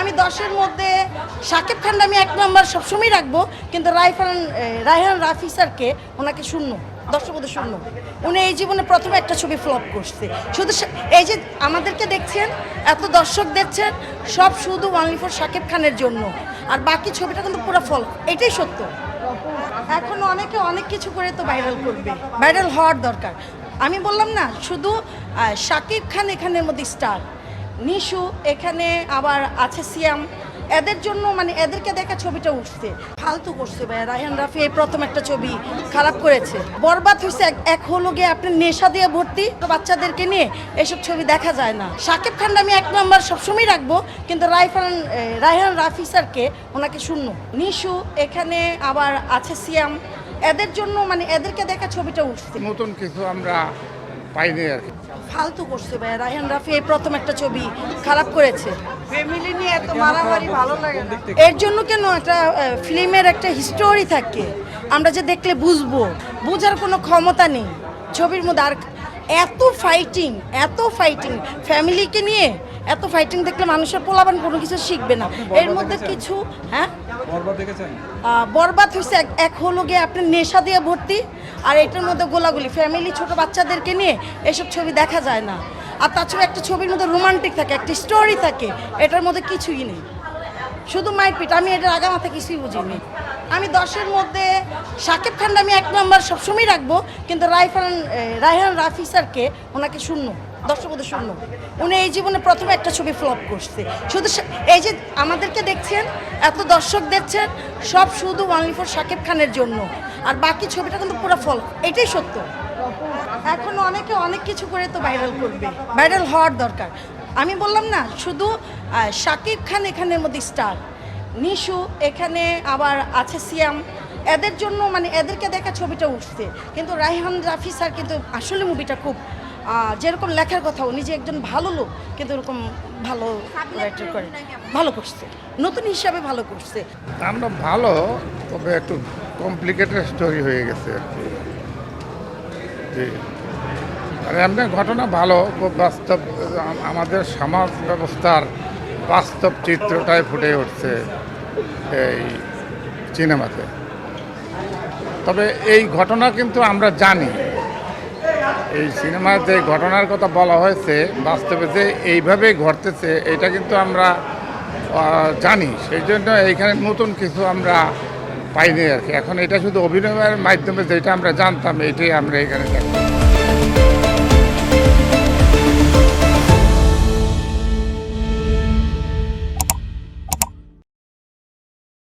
আমি দশের মধ্যে শাকিব খানটা আমি এক নম্বর সবসময় রাখব, কিন্তু রাইফান রায়হান রাফি স্যারকে ওনাকে শূন্য, দশের মধ্যে শূন্য। উনি এই জীবনে প্রথমে একটা ছবি ফ্লপ করছে। শুধু এই যে আমাদেরকে দেখছেন, এত দর্শক দেখছেন, সব শুধু ওয়ানলি ফর শাকিব খানের জন্য। আর বাকি ছবিটা কিন্তু পুরো ফল এটাই সত্য। এখন অনেকে অনেক কিছু করে তো ভাইরাল করবে। ভাইরাল হওয়ার দরকার। আমি বললাম না, শুধু শাকিব খান এখানের মধ্যে স্টার নিশু, এখানে আবার আছে সিয়াম। এদের জন্য মানে এদেরকে দেখা ছবিটা উঠছে। ফালতু করছে ভাই রায়হান রাফি এই প্রথম একটা ছবি খারাপ করেছে। বরবাদ হয়েছে এক- হলো গিয়ে আপনি নেশা দিয়ে ভর্তি। বাচ্চাদেরকে নিয়ে এসব ছবি দেখা যায় না। শাকিব খানটা আমি এক নম্বর সবসময় রাখব, কিন্তু রাইফান রায়হান রাফি স্যারকে ওনাকে শূন্য। নিশু, এখানে আবার আছে সিয়াম। এদের জন্য মানে এদেরকে দেখা ছবিটা উঠছে। নতুন কিছু আমরা পাইনি আর কি। ফালতু করছে ভাই রায়হান রাফি এই প্রথম একটা ছবি খারাপ করেছে। ফ্যামিলি নিয়ে এত মারামারি ভালো লাগে না। এর জন্য কেন একটা ফিল্মের একটা হিস্টোরি থাকে? আমরা যে দেখলে বুঝব। বোঝার কোনো ক্ষমতা নেই। ছবির মধ্যে আর এত ফাইটিং এত ফাইটিং ফ্যামিলিকে নিয়ে এত ফাইটিং দেখলে মানুষের পোলাবান কোনো কিছু শিখবে না। এর মধ্যে কিছু হ্যাঁ? বরবাদ হয়েছে। এক- হলো গিয়ে আপনি নেশা দিয়ে ভর্তি, আর এটার মধ্যে গোলাগুলি। ফ্যামিলি ছোট বাচ্চাদেরকে নিয়ে এসব ছবি দেখা যায় না। আর তাছাড়া একটা ছবির মধ্যে রোমান্টিক থাকে, একটা স্টোরি থাকে। এটার মধ্যে কিছুই নেই। শুধু মারপিট আমি এটার আগা মাথা কিছুই বুঝিনি। আমি দশের মধ্যে শাকিব খানটা আমি এক নম্বর সবসময় রাখব, কিন্তু রাইফান রায়হান রাফি স্যারকে ওনাকে শূন্য। মধ্যে শূন্য। উনি এই জীবনে প্রথমে একটা ছবি ফ্লপ করছে। শুধু এই যে আমাদেরকে দেখছেন, এত দর্শক দেখছেন, সব শুধু ওয়ানলি ফর শাকিব খানের জন্য। আর বাকি ছবিটা কিন্তু পুরো ফল এটাই সত্য। এখন অনেকে অনেক কিছু করে তো ভাইরাল করবে। ভাইরাল হওয়ার দরকার। আমি বললাম না, শুধু শাকিব খান এখানের মধ্যে স্টার নিশু এখানে আবার আছে সিয়াম। এদের জন্য মানে এদেরকে দেখা ছবিটা উঠছে। কিন্তু রাইহান রাফি স্যার কিন্তু আসলে মুভিটা খুব যেরকম লেখার কথা উনি যে একজন ভালো লোক কিন্তু এরকম ভালো রাইটার করে। ভালো করছে। নতুন হিসাবে ভালো করছে। আমরা ভালো তবে একটু কমপ্লিকেটেড স্টোরি হয়ে গেছে আর কি। জি। আর এমনি ঘটনা ভালো খুব বাস্তব আমাদের সমাজ ব্যবস্থার বাস্তব চিত্রটাই ফুটে উঠছে এই সিনেমাতে তবে এই ঘটনা কিন্তু আমরা জানি। এই সিনেমার যে ঘটনার কথা বলা হয়েছে, বাস্তবে যে এইভাবে ঘটতেছে, এটা কিন্তু আমরা জানি। সেই জন্য এইখানে নতুন কিছু আমরা পাইনি আর কি। এখন এটা শুধু অভিনয়ের মাধ্যমে যেটা আমরা জানতাম, এটাই আমরা এখানে দেখি